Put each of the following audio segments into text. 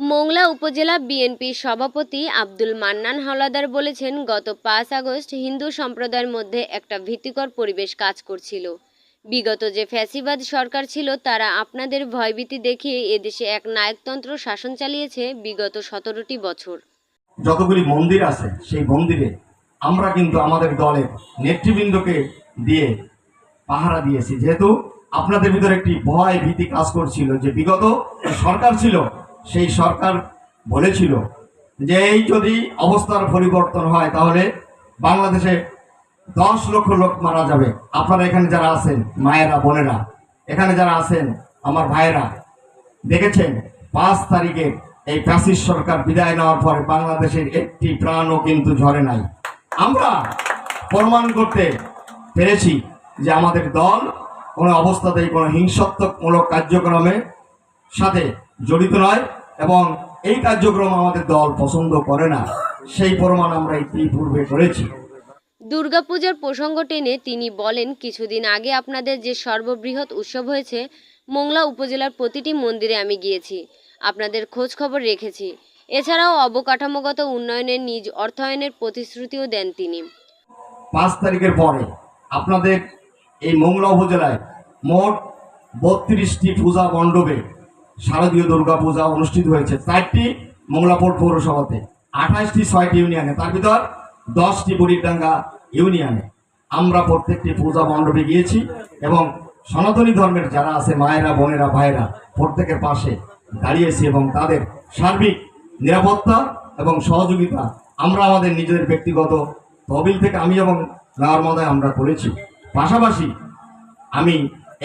মোংলা উপজেলা বিএনপির সভাপতি আব্দুল মান্নান হাওলাদার বলেছেন, গত পাঁচ আগস্ট হিন্দু সম্প্রদায়ের মধ্যে একটা ভীতিকর পরিবেশ কাজ করছিল। বিগত যে ফ্যাসিবাদ সরকার ছিল, তারা আপনাদের ভয়ভীতি দেখিয়ে এদেশে এক নায়কতন্ত্র শাসন চালিয়েছে বিগত সতেরোটি বছর। যতগুলি মন্দির আছে, সেই মন্দিরে আমরা কিন্তু আমাদের দলের নেতৃবৃন্দকে দিয়ে পাহারা দিয়েছি। যেহেতু আপনাদের ভিতরে একটি ভয় ভীতি কাজ করছিল যে বিগত সরকার ছিল সেই সরকার বলেছিল যে এই যদি অবস্থার পরিবর্তন হয়, তাহলে বাংলাদেশে দশ লক্ষ লোক মারা যাবে। আপনারা এখানে যারা আছেন, মায়েরা, বোনেরা, এখানে যারা আছেন, আমার ভাইয়েরা, দেখেছেন? পাঁচ তারিখে এই ফ্যাসিস্ট সরকার বিদায় নেওয়ার পরে বাংলাদেশের একটি প্রাণও কিন্তু ঝরে নাই। আমরা প্রমাণ করতে পেরেছি যে আমাদের দল কোনো অবস্থাতেই কোনো হিংসাত্মকমূলক কার্যক্রমে সাথে জড়িত নয়। এবং এই কার্যক্রম আমাদের দল পছন্দ করে না সেই প্রমাণ আমরা ইতিপূর্বে করেছি। দুর্গাপূজার প্রসঙ্গ টেনে তিনি বলেন কিছুদিন আগে আপনাদের যে সর্ববৃহৎ উৎসব হয়েছে মোংলা উপজেলার প্রতিটি মন্দিরে আমি গিয়েছি। আপনাদের খোঁজ খবর রেখেছি। এছাড়াও অবকাঠামোগত উন্নয়নের নিজ অর্থায়নের প্রতিশ্রুতিও দেন তিনি। পাঁচ তারিখের পরে আপনাদের এই মোংলা উপজেলায় মোট বত্রিশটি পূজা মণ্ডপে শারদীয় দুর্গা পূজা অনুষ্ঠিত হয়েছে চারটি মোংলাপোর্ট পৌরসভাতে, আঠাশটি ছয়টি ইউনিয়নে, তার ভিতর দশটি বুড়িরডাঙ্গা ইউনিয়নে। আমরা প্রত্যেকটি পূজা মণ্ডপে গিয়েছি এবং সনাতনী ধর্মের যারা আছে, মায়েরা, বোনেরা ভাইরা প্রত্যেকের পাশে দাঁড়িয়েছি এবং তাদের সার্বিক নিরাপত্তা এবং সহযোগিতা আমরা আমাদের নিজেদের ব্যক্তিগত তহবিল থেকে আমি এবং মেয়র মহোদয় আমরা করেছি। পাশাপাশি আমি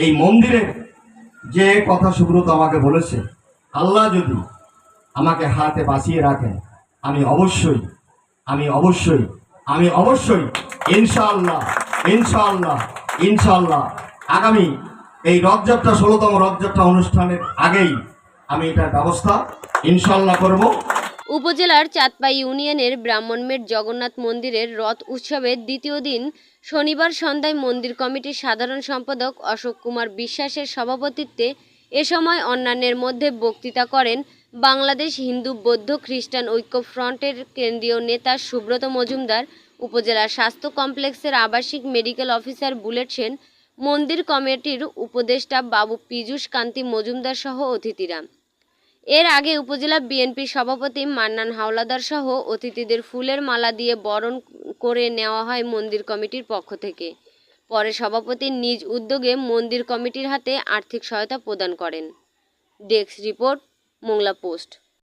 এই মন্দিরের যে কথা সুব্রত আমাকে বলেছে, আল্লাহ যদি আমাকে হাতে বাঁচিয়ে রাখেন, আমি অবশ্যই আমি অবশ্যই আমি অবশ্যই, ইনশাআল্লাহ ইনশাআল্লাহ ইনশাআল্লাহ, আগামী এই রথযাত্রা, ষোলোতম রথযাত্রা অনুষ্ঠানের আগেই আমি এটার ব্যবস্থা ইনশাল্লাহ করব। উপজেলার চাঁদপাই ইউনিয়নের ব্রাহ্মণমেট জগন্নাথ মন্দিরের রথ উৎসবের দ্বিতীয় দিন শনিবার সন্ধ্যায় মন্দির কমিটির সাধারণ সম্পাদক অশোক কুমার বিশ্বাসের সভাপতিত্বে এ সময় অন্যান্যের মধ্যে বক্তৃতা করেন বাংলাদেশ হিন্দু বৌদ্ধ খ্রিস্টান ঐক্য ফ্রন্টের কেন্দ্রীয় নেতা সুব্রত মজুমদার, উপজেলা স্বাস্থ্য কমপ্লেক্সের আবাসিক মেডিকেল অফিসার বুলেট সেন, মন্দির কমিটির উপদেষ্টা বাবু পীযূষ কান্তি মজুমদার সহ অতিথিরা। এর আগে উপজেলা বিএনপির সভাপতি মান্নান হাওলাদার সহ অতিথিদের ফুলের মালা দিয়ে বরণ করে নেওয়া হয় মন্দির কমিটির পক্ষ থেকে। পরে সভাপতি নিজ উদ্যোগে মন্দির কমিটির হাতে আর্থিক সহায়তা প্রদান করেন। Desk report, Mongla post.